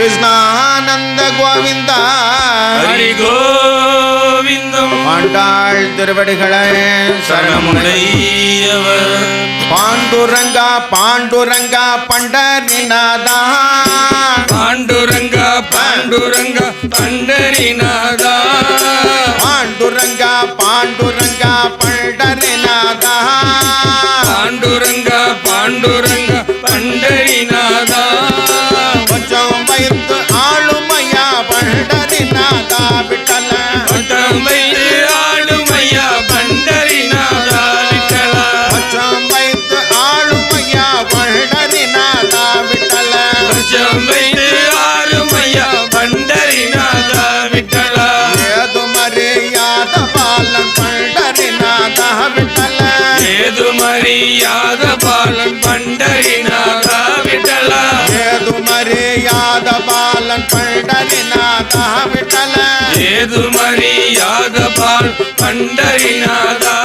கிருஷ்ணானந்த கோவிந்தா. ஹரி கோவிந்தம் ஆண்டாள் திருவடிகளே சரணமுடையவர். பாண்டுரங்கா பாண்டுரங்கா பண்டரிநாதா. பாண்டுரங்கா பாண்டுரங்கா பண்டரிநாதா. பாண்டுரங்கா பாண்டுரங்கா பண்டரிநாதா. ஏது மரியாத பாலன் பண்டரிநாதா விட்டலா? ஏது மரியாத பாலன் பண்டரிநாதா விட்டல? ஏது மரியாத பால் பண்டரிநாதா